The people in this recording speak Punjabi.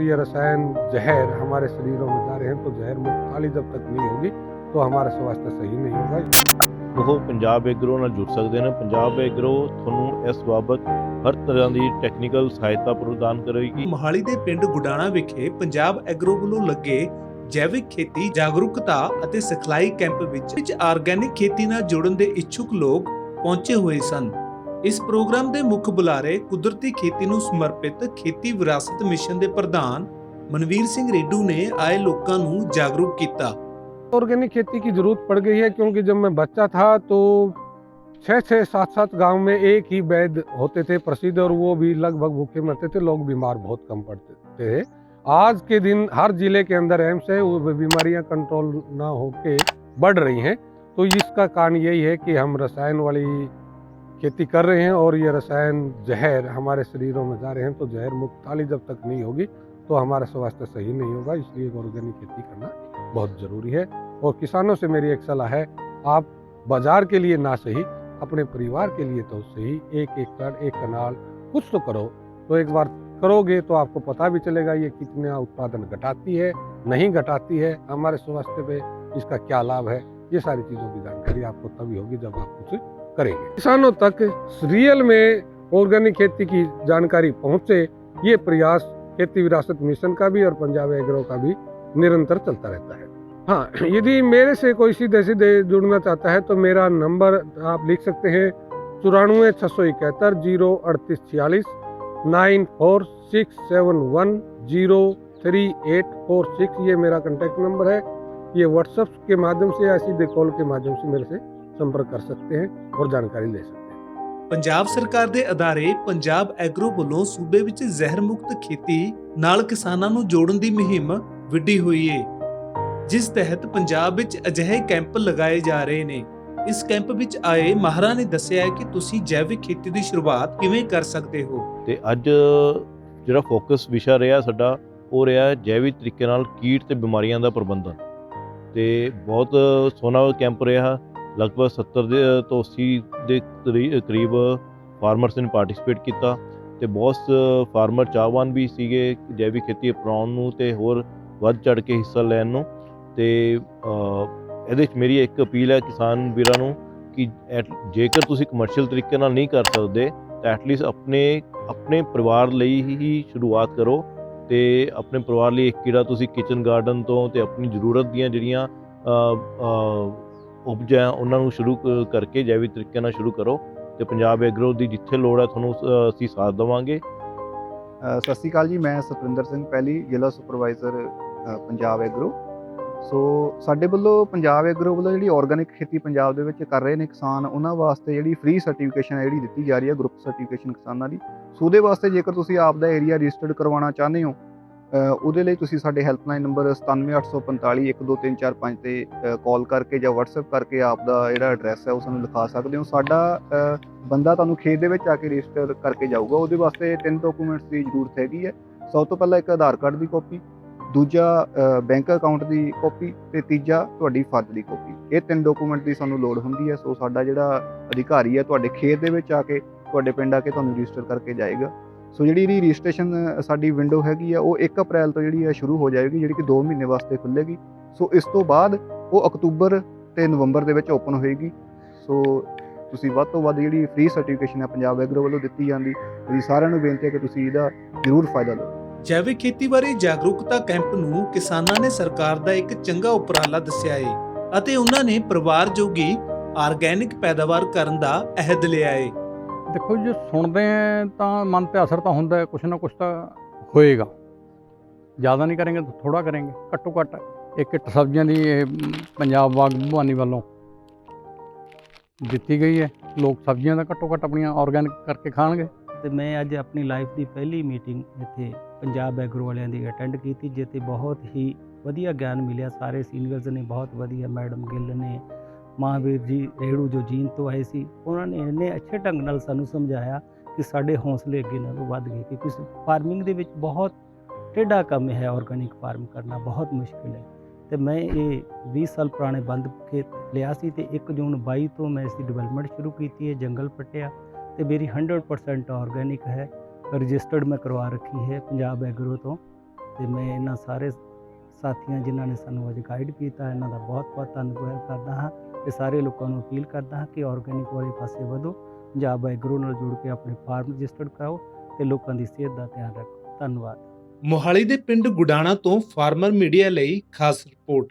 ये रसायन जहर हमारे शरीरों में जा रहे हैं तो जहर मुक्त थाली जब तक नहीं होगी तो हमारा स्वास्थ्य सही नहीं होगा ਉਹ ਪੰਜਾਬ ਐਗਰੋ ਨਾਲ ਜੁੜ ਸਕਦੇ ਨੇ ਪੰਜਾਬ ਐਗਰੋ ਤੁਹਾਨੂੰ ਇਸ ਬਾਬਤ ਹਰ ਤਰ੍ਹਾਂ ਦੀ ਟੈਕਨੀਕਲ ਸਹਾਇਤਾ ਪ੍ਰਦਾਨ ਕਰੇਗੀ ਮੋਹਾਲੀ ਦੇ ਪਿੰਡ ਗੁਡਾਣਾ ਵਿਖੇ ਪੰਜਾਬ ਐਗਰੋ ਵੱਲੋਂ ਲੱਗੇ ਜੈਵਿਕ ਖੇਤੀ ਜਾਗਰੂਕਤਾ ਅਤੇ ਸਿਖਲਾਈ ਕੈਂਪ ਵਿੱਚ ਵਿੱਚ ਆਰਗੈਨਿਕ ਖੇਤੀ ਨਾਲ ਜੁੜਨ ਦੇ ਇੱਛੁਕ ਲੋਕ ਪਹੁੰਚੇ ਹੋਏ ਸਨ ਇਸ ਪ੍ਰੋਗਰਾਮ ਦੇ ਮੁੱਖ ਬੁਲਾਰੇ ਕੁਦਰਤੀ ਖੇਤੀ ਨੂੰ ਸਮਰਪਿਤ ਖੇਤੀ ਵਿਰਾਸਤ ਮਿਸ਼ਨ ਦੇ ਪ੍ਰਧਾਨ ਮਨਵੀਰ ਸਿੰਘ ਰੇਡੂ ਨੇ ਆਏ ਲੋਕਾਂ ਨੂੰ ਜਾਗਰੂਕ ਕੀਤਾ ऑर्गेनिक खेती की जरूरत पड़ गई है क्योंकि जब मैं बच्चा था तो छः छः सात सात गांव में एक ही वैद्य होते थे प्रसिद्ध और वो भी लगभग भूखे मरते थे लोग बीमार बहुत कम पड़ते थे आज के दिन हर जिले के अंदर एम्स है वो बीमारियां कंट्रोल ना होके बढ़ रही हैं तो इसका कारण यही है कि हम रसायन वाली खेती कर रहे हैं और ये रसायन जहर हमारे शरीरों में जा रहे हैं तो जहर मुक्त थाली जब तक नहीं होगी तो हमारा स्वास्थ्य सही नहीं होगा। इसलिए ऑर्गेनिक खेती करना बहुत ज़रूरी है। और किसानों से मेरी एक सलाह है, आप बाज़ार के लिए ना सही, अपने परिवार के लिए तो सही, एक एकड़ एक कनाल, कुछ तो करो। तो एक बार करोगे तो आपको पता भी चलेगा ये कितना उत्पादन घटाती है, नहीं घटाती है, हमारे स्वास्थ्य पे इसका क्या लाभ है, ये सारी चीज़ों की जानकारी आपको तभी होगी जब आप कुछ करेंगे। किसानों तक रियल में ऑर्गेनिक खेती की जानकारी पहुँचे, ये प्रयास खेती विरासत मिशन का भी और पंजाब एग्रो का भी निरंतर चलता रहता है। हाँ यदि मेरे से कोई सीधे सीधे जुड़ना चाहता है तो मेरा नंबर आप लिख सकते हैं चौरानवे छः सौ इकहत्तर, ज़ीरो अड़तीस छियालीस, nine four six seven one zero three eight four six ये मेरा कॉन्टैक्ट नंबर है। ये व्हाट्सएप के माध्यम से या सीधे कॉल के माध्यम से मेरे से संपर्क कर सकते हैं और जानकारी ले सकते हैं ਪੰਜਾਬ ਸਰਕਾਰ ਦੇ ਅਦਾਰੇ ਪੰਜਾਬ ਐਗਰੋ ਵੱਲੋਂ ਸੂਬੇ ਵਿੱਚ ਜ਼ਹਿਰ ਮੁਕਤ ਖੇਤੀ ਨਾਲ ਕਿਸਾਨਾਂ ਨੂੰ ਜੋੜਨ ਦੀ ਮੁਹਿੰਮ ਵਿੱਢੀ ਹੋਈ ਏ ਜਿਸ ਤਹਿਤ ਪੰਜਾਬ ਵਿੱਚ ਅਜਿਹੇ ਕੈਂਪ ਲਗਾਏ ਜਾ ਰਹੇ ਨੇ ਇਸ ਕੈਂਪ ਵਿੱਚ ਆਏ ਮਾਹਰਾਂ ਨੇ ਦੱਸਿਆ ਹੈ ਕਿ ਤੁਸੀਂ ਜੈਵਿਕ ਖੇਤੀ ਦੀ ਸ਼ੁਰੂਆਤ ਕਿਵੇਂ ਕਰ ਸਕਦੇ ਹੋ ਤੇ ਅੱਜ ਜਿਹੜਾ ਫੋਕਸ ਵਿਸ਼ਾ ਰਿਹਾ ਸਾਡਾ ਉਹ ਰਿਹਾ ਜੈਵਿਕ ਤਰੀਕੇ ਨਾਲ ਕੀਟ ਤੇ ਬਿਮਾਰੀਆਂ ਦਾ ਪ੍ਰਬੰਧਨ ਤੇ ਬਹੁਤ ਸੋਹਣਾ ਕੈਂਪ ਰਿਹਾ ਲਗਭਗ 70 ਦੇ ਤੋਂ 80 ਦੇ ਕਰੀ- ਕਰੀਬ ਫਾਰਮਰਸ ਨੇ ਪਾਰਟਿਸਿਪੇਟ ਕੀਤਾ ਤੇ ਬਹੁਤ ਫਾਰਮਰ ਚਾਹਵਾਨ ਵੀ ਸੀਗੇ ਜੈਵਿਕ ਖੇਤੀ ਅਪਣਾਉਣ ਨੂੰ ਤੇ ਹੋਰ ਵੱਧ ਚੜ ਕੇ ਹਿੱਸਾ ਲੈਣ ਨੂੰ ਤੇ ਇਹਦੇ ਵਿੱਚ ਮੇਰੀ ਇੱਕ ਅਪੀਲ ਹੈ ਕਿਸਾਨ ਵੀਰਾਂ ਨੂੰ ਕਿ ਐਟ- ਜੇਕਰ ਤੁਸੀਂ ਕਮਰਸ਼ੀਅਲ ਤਰੀਕੇ ਨਾਲ ਨਹੀਂ ਕਰ ਸਕਦੇ ਤਾਂ ਐਟਲੀਸਟ ਆਪਣੇ ਆਪਣੇ ਪਰਿਵਾਰ ਲਈ ਹੀ ਸ਼ੁਰੂਆਤ ਕਰੋ ਤੇ ਆਪਣੇ ਪਰਿਵਾਰ ਲਈ ਇੱਕ ਕੀੜਾ ਤੁਸੀਂ ਕਿਚਨ ਗਾਰਡਨ ਤੋਂ ਤੇ ਆਪਣੀ ਜ਼ਰੂਰਤ ਦੀਆਂ ਜਿਹੜੀਆਂ ਉਪਜਾਂ ਉਹਨਾਂ ਨੂੰ ਸ਼ੁਰੂ ਕ- ਕਰਕੇ ਜੈਵਿਕ ਤਰੀਕੇ ਨਾਲ ਸ਼ੁਰੂ ਕਰੋ ਤੇ ਪੰਜਾਬ ਐਗਰੋ ਦੀ ਜਿੱਥੇ ਲੋੜ ਹੈ ਤੁਹਾਨੂੰ ਅਸੀਂ ਸਾਥ ਦੇਵਾਂਗੇ। ਸਤਿ ਸ਼੍ਰੀ ਅਕਾਲ ਜੀ, ਮੈਂ ਸਤਵਿੰਦਰ ਸਿੰਘ ਪਹਿਲੀ, ਜ਼ਿਲ੍ਹਾ ਸੁਪਰਵਾਈਜ਼ਰ ਪੰਜਾਬ ਐਗਰੋ ਸੋ ਸਾਡੇ ਵੱਲੋਂ ਪੰਜਾਬ ਐਗਰੋ ਵੱਲੋਂ ਜਿਹੜੀ ਆਰਗੈਨਿਕ ਖੇਤੀ ਪੰਜਾਬ ਦੇ ਵਿੱਚ ਕਰ ਰਹੇ ਨੇ ਕਿਸਾਨ, ਉਹਨਾਂ ਵਾਸਤੇ ਜਿਹੜੀ ਫ੍ਰੀ ਸਰਟੀਫਿਕੇਸ਼ਨ ਹੈ, ਜਿਹੜੀ ਦਿੱਤੀ ਜਾ ਰਹੀ ਹੈ ਗਰੁੱਪ ਸਰਟੀਫਿਕੇਸ਼ਨ ਕਿਸਾਨਾਂ ਦੀ। ਸੋ ਉਹਦੇ ਵਾਸਤੇ ਜੇਕਰ ਤੁਸੀਂ ਆਪ ਦਾ ਏਰੀਆ ਰਜਿਸਟਰਡ ਕਰਵਾਉਣਾ ਚਾਹੁੰਦੇ ਹੋ ਉਹਦੇ ਲਈ ਤੁਸੀਂ ਸਾਡੇ ਹੈਲਪਲਾਈਨ ਨੰਬਰ 97845 12345 ਤੇ ਕਾਲ ਕਰਕੇ ਜਾਂ WhatsApp ਕਰਕੇ ਆਪ ਦਾ ਜਿਹੜਾ ਐਡਰੈਸ ਹੈ ਉਹ ਸਾਨੂੰ ਲਿਖਾ ਸਕਦੇ ਹੋ। ਸਾਡਾ ਬੰਦਾ ਤੁਹਾਨੂੰ ਖੇਤ ਦੇ ਵਿੱਚ ਆ ਕੇ ਰਜਿਸਟਰ ਕਰਕੇ ਜਾਊਗਾ। ਉਹਦੇ ਵਾਸਤੇ ਤਿੰਨ ਡਾਕੂਮੈਂਟਸ ਦੀ ਜ਼ਰੂਰਤ ਹੈਗੀ ਹੈ। ਸਭ ਤੋਂ ਪਹਿਲਾਂ ਇੱਕ ਆਧਾਰ ਕਾਰਡ ਦੀ ਕਾਪੀ ਦੂਜਾ ਬੈਂਕ ਅਕਾਊਂਟ ਦੀ ਕਾਪੀ ਤੇ ਤੀਜਾ ਤੁਹਾਡੀ ਫਰਦ ਦੀ ਕਾਪੀ ਇਹ ਤਿੰਨ ਡਾਕੂਮੈਂਟ ਦੀ ਸਾਨੂੰ ਲੋੜ ਹੁੰਦੀ ਹੈ। ਸੋ ਸਾਡਾ ਜਿਹੜਾ ਅਧਿਕਾਰੀ ਹੈ ਤੁਹਾਡੇ ਖੇਤ ਦੇ ਵਿੱਚ ਆ ਕੇ ਤੁਹਾਡੇ ਪਿੰਡ ਆ ਕੇ ਤੁਹਾਨੂੰ ਰਜਿਸਟਰ ਕਰਕੇ ਜਾਏਗਾ। ਸੋ ਜਿਹੜੀ ਇਹਦੀ ਰਜਿਸਟ੍ਰੇਸ਼ਨ ਸਾਡੀ ਵਿੰਡੋ ਹੈਗੀ ਆ, ਉਹ 1 ਅਪ੍ਰੈਲ ਤੋਂ ਜਿਹੜੀ ਹੈ ਸ਼ੁਰੂ ਹੋ ਜਾਏਗੀ, ਜਿਹੜੀ ਕਿ 2 ਮਹੀਨੇ ਵਾਸਤੇ ਖੁੱਲੇਗੀ ਸੋ ਇਸ ਤੋਂ ਬਾਅਦ ਉਹ ਅਕਤੂਬਰ ਤੇ ਨਵੰਬਰ ਦੇ ਵਿੱਚ ਓਪਨ ਹੋਏਗੀ। ਸੋ ਤੁਸੀਂ ਵੱਧ ਤੋਂ ਵੱਧ ਜਿਹੜੀ ਫ੍ਰੀ ਸਰਟੀਫਿਕੇਸ਼ਨ ਹੈ ਪੰਜਾਬ ਐਗਰੋ ਵੱਲੋਂ ਦਿੱਤੀ ਜਾਂਦੀ ਮੇਰੀ ਸਾਰਿਆਂ ਨੂੰ ਬੇਨਤੀ ਹੈ ਕਿ ਤੁਸੀਂ ਇਹਦਾ ਜ਼ਰੂਰ ਫਾਇਦਾ ਲਓ। ਜੈਵਿਕ ਖੇਤੀ ਬਾਰੇ ਜਾਗਰੂਕਤਾ ਕੈਂਪ ਨੂੰ ਕਿਸਾਨਾਂ ਨੇ ਸਰਕਾਰ ਦਾ ਇੱਕ ਚੰਗਾ ਉਪਰਾਲਾ ਦੱਸਿਆ ਏ ਅਤੇ ਉਹਨਾਂ ਨੇ ਪਰਿਵਾਰ ਜੋਗੀ ਆਰਗੈਨਿਕ ਪੈਦਾਵਾਰ ਕਰਨ ਦਾ ਅਹਿਦ ਲਿਆ ਏ। ਦੇਖੋ ਜੀ ਸੁਣਦੇ ਆ ਤਾਂ ਮਨ ਤੇ ਅਸਰ ਤਾਂ ਹੁੰਦਾ ਕੁਛ ਨਾ ਕੁਛ ਤਾਂ ਹੋਏਗਾ। ਜ਼ਿਆਦਾ ਨਹੀਂ ਕਰਾਂਗੇ ਤਾਂ ਥੋੜਾ ਕਰਾਂਗੇ ਘੱਟੋ ਘੱਟ ਇੱਕ ਇੱਟ ਸਬਜ਼ੀਆਂ ਦੀ ਇਹ ਮ, ਪੰਜਾਬ ਬਾਗਬਾਨੀ ਵੱਲੋਂ ਦਿੱਤੀ ਗਈ ਹੈ। ਲੋਕ ਸਬਜ਼ੀਆਂ ਦਾ ਘੱਟੋ ਘੱਟ ਆਪਣੀਆਂ ਆਰਗੈਨਿਕ ਕਰਕੇ ਖਾਣਗੇ। ਤੇ ਮੈਂ ਅੱਜ ਆਪਣੀ ਲਾਈਫ ਦੀ ਪਹਿਲੀ ਮੀਟਿੰਗ ਇੱਥੇ ਪੰਜਾਬ ਐਗਰੋ ਵਾਲਿਆਂ ਦੀ ਅਟੈਂਡ ਕੀਤੀ ਜਿੱਥੇ ਬਹੁਤ ਹੀ ਵਧੀਆ ਗਿਆਨ ਮਿਲਿਆ। ਸਾਰੇ ਸੀਨੀਅਰਸ ਨੇ ਬਹੁਤ ਵਧੀਆ ਮੈਡਮ ਗਿੱਲ ਨੇ ਮਹਾਵੀਰ ਜੀ ਰੇੜੂ ਜੋ ਜੀਨ ਤੋਂ ਆਏ ਸੀ, ਉਹਨਾਂ ਨੇ ਇੰਨੇ ਅੱਛੇ ਢੰਗ ਨਾਲ ਸਾਨੂੰ ਸਮਝਾਇਆ ਕਿ ਸਾਡੇ ਹੌਸਲੇ ਅੱਗੇ ਨਾਲੋਂ ਵੱਧ ਗਏ ਕਿ ਕਿਸ ਫਾਰਮਿੰਗ ਦੇ ਵਿੱਚ ਬਹੁਤ ਟੇਢਾ ਕੰਮ ਹੈ ਆਰਗੈਨਿਕ ਫਾਰਮ ਕਰਨਾ, ਬਹੁਤ ਮੁਸ਼ਕਿਲ ਹੈ। ਤੇ ਮੈਂ ਇਹ 20 ਸਾਲ ਪੁਰਾਣੇ ਬੰਦ ਖੇਤ ਲਿਆ ਸੀ ਤੇ 1 ਜੂਨ 22 ਤੋਂ ਮੈਂ ਇਸ ਦੀ ਡਿਵੈਲਪਮੈਂਟ ਸ਼ੁਰੂ ਕੀਤੀ ਹੈ, ਜੰਗਲ ਪੱਟਿਆ ਤੇ ਮੇਰੀ 100% ਆਰਗੈਨਿਕ ਹੈ ਰਜਿਸਟਰਡ ਮੈਂ ਕਰਵਾ ਰੱਖੀ ਹੈ ਪੰਜਾਬ ਐਗਰੋ ਤੋਂ ਤੇ ਮੈਂ ਇਹਨਾਂ ਸਾਰੇ ਸਾਥੀਆਂ ਜਿਨ੍ਹਾਂ ਨੇ ਸਾਨੂੰ ਅੱਜ ਗਾਈਡ ਕੀਤਾ, ਇਹਨਾਂ ਦਾ ਬਹੁਤ ਬਹੁਤ ਧੰਨਵਾਦ ਕਰਦਾ ਹਾਂ ਤੇ ਸਾਰੇ ਲੋਕਾਂ ਨੂੰ ਅਪੀਲ ਕਰਦਾ ਹਾਂ ਕਿ ਆਰਗੈਨਿਕ ਵਾਲੇ ਪਾਸੇ ਵਧੋ ਪੰਜਾਬ ਐਗਰੋ ਨਾਲ ਜੁੜ ਕੇ ਆਪਣੇ ਫਾਰਮ ਰਜਿਸਟਰਡ ਕਰਾਓ ਤੇ ਲੋਕਾਂ ਦੀ ਸਿਹਤ ਦਾ ਧਿਆਨ ਰੱਖੋ। ਧੰਨਵਾਦ। ਮੋਹਾਲੀ ਦੇ ਪਿੰਡ ਗੁਡਾਣਾ ਤੋਂ ਫਾਰਮਰ ਮੀਡੀਆ ਲਈ ਖਾਸ ਰਿਪੋਰਟ